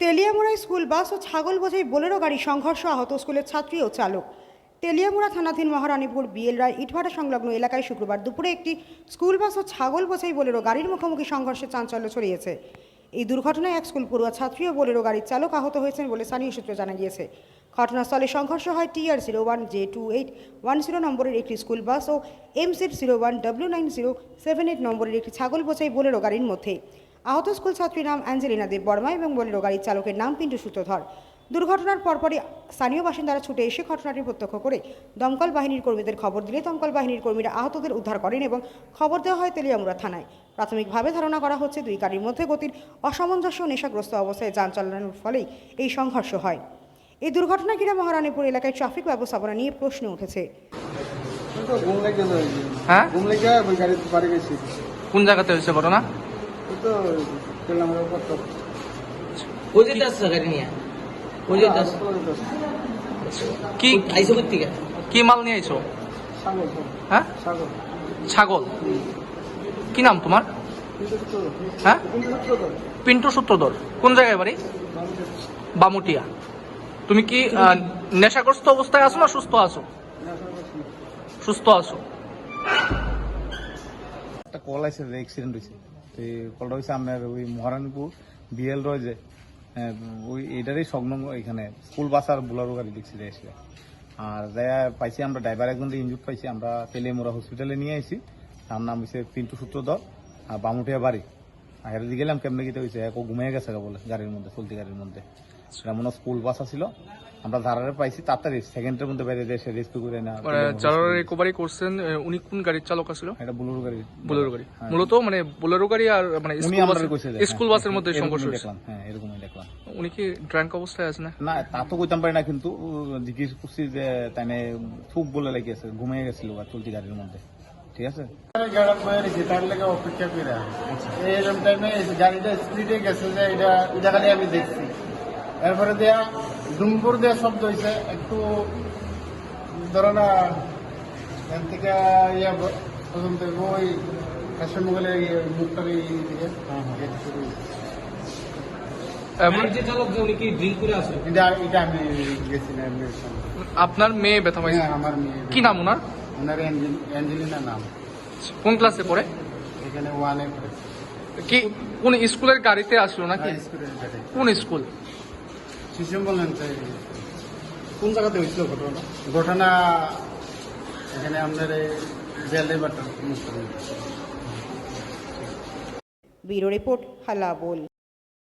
তেলিয়ামুড়ায় school bus ও ছাগল বোঝাই Bolero গাড়ি সংঘর্ষ আহত স্কুলের ছাত্রী ও চালক। তেলিয়ামুড়া থানাধীন মহারানীপুর বিএল রায় ইটভাটা সংলগ্ন এলাকায় শুক্রবার দুপুরে একটি স্কুল বাস ও ছাগল বোঝাই বোলেরো গাড়ির মুখোমুখি সংঘর্ষে চাঞ্চল্য ছড়িয়েছে। এই দুর্ঘটনায় এক স্কুল পড়ুয়া ছাত্রী ও বোলেরো গাড়ির চালক আহত হয়েছেন বলে স্থানীয় সূত্রে জানা গিয়েছে। ঘটনাস্থলে সংঘর্ষ হয় TR zero one J two eight one zero নম্বরের একটি স্কুল বাস ও M zero one W nine zero seven eight নম্বরের একটি ছাগল বোঝাই বোলেরো গাড়ির মধ্যে। আহত স্কুল ছাত্রীর নাম অ্যাঞ্জেলিনা দেব বর্মা এবং বোলেরো গাড়ির চালকের নাম পিন্টু সূত্রধর। দুর্ঘটনার পরপরই স্থানীয় বাসিন্দারা ছুটে এসে ঘটনাটি প্রত্যক্ষ করে দমকল বাহিনীর কর্মীদের খবর দিলে দমকল বাহিনীর কর্মীরা আহতদের উদ্ধার করেন এবং খবর দেওয়া হয় তেলিয়ামুড়া থানায়। প্রাথমিকভাবে ধারণা করা হচ্ছে দুই গাড়ির মধ্যে গতির অসামঞ্জস্য নেশাগ্রস্ত অবস্থায় যান চালানোর ফলেই এই সংঘর্ষ হয়। এই দুর্ঘটনা ঘিরে মহারানীপুর এলাকায় ট্রাফিক ব্যবস্থাপনা নিয়ে প্রশ্ন উঠেছে। হ্যাঁ? কোন জায়গাতে হয়েছে ঘটনা? তো পেলাম ওপর তো ওই যে যাচ্ছে গাড়ি নিয়ে ওই যে যাচ্ছে কি আইসো কোথা থেকে কি মাল নিয়ে আইছো? ছাগল হ্যাঁ? ছাগল। ছাগল? কি নাম তোমার? হ্যাঁ? পিন্টু সূত্রধর। কোন জায়গায় বাড়ি? বামুটিয়া। তুমি কি নেশাগ্রস্ত অবস্থায় আছো না সুস্থ আছো? সুস্থ আছো। একটা কল আছে যে অ্যাক্সিডেন্ট হয়েছে এই কলটা হয়েছে আপনার ওই মহারানীপুর বিএল রয় যে হ্যাঁ, ওই এটারই সংলগ্ন এখানে। স্কুল বাস আর বুলারো গাড়ি দেখছি যে আর যাই পাইছি আমরা ড্রাইভার একজন ইনজুর পাইছি। আমরা তেলিয়ামুড়া হসপিটালে নিয়ে আইছি। তার নাম হচ্ছে পিন্টু সূত্রধর আর বামুটিয়া বাড়ি। আর হেরে গেলাম কেমনে গিয়ে হয়েছে এক ঘুমিয়ে গেছে বলে গাড়ির মধ্যে চলতি গাড়ির মধ্যে। সেটা মনে স্কুল বাস ছিল। আমরা ধারারে পাইছি তাড়াতাড়ি সেকেন্ডের মধ্যে বাইরে এসে রেস্কিউ করে না মানে যারা রিকভারি করছেন উনি কোন গাড়ির চালক ছিল এটা বুলুরু গাড়ি বোলেরো গাড়ি। হ্যাঁ। মূলত মানে বোলেরো গাড়ি আর মানে স্কুল বাস স্কুল হ্যাঁ, বাসের মধ্যে সংঘর্ষ হয়েছে। দেখলাম হ্যাঁ এরকমই দেখলাম। উনি কি ড্রাঙ্ক অবস্থায় আছে না? না তা তো কইতাম পারি না কিন্তু জিজ্ঞেস করছি যে তাই থুক বলে লাগিয়েছে ঘুমিয়ে গেছিল আর চলতি গাড়ির মধ্যে। ঠিক আছে? গাড়ি বয়ে রেখেছি তার লেগে অপেক্ষা করে এরকম টাইমে গাড়িটা স্পিডে গেছে যে এটা এটা খালি আমি দেখছি। এরপরে দেয়া দুমপুর দেয়া শব্দ হয়েছে একটু ধরো না এখান থেকে ইয়া পর্যন্ত ওই কাশের মোবাইলের মুখটার এই দিকে। গেট শুরু হয়েছে। আহ, গাড়ির যে চালক যে কি ড্রিঙ্ক করে আসলো এটা এটা আমি গেছি না আপনার মেয়ে ব্যথা পাইছে? হ্যাঁ আমার মেয়ে কি নাম ওনার? ওনার অ্যাঞ্জেল- অ্যাঞ্জেলিনা নাম। কোন ক্লাসে পড়ে? এখানে ওয়ানে পড়ে। কি কোন স্কুলের গাড়িতে আসলো নাকি? স্কুলের কোন স্কুল? শিশু বললেন যে কোন জায়গাতে হয়েছিল ঘটনা ঘটনা এখানে আপনার জেলে বাটার মুস্তাফিজ ব্যুরো রিপোর্ট হালা বল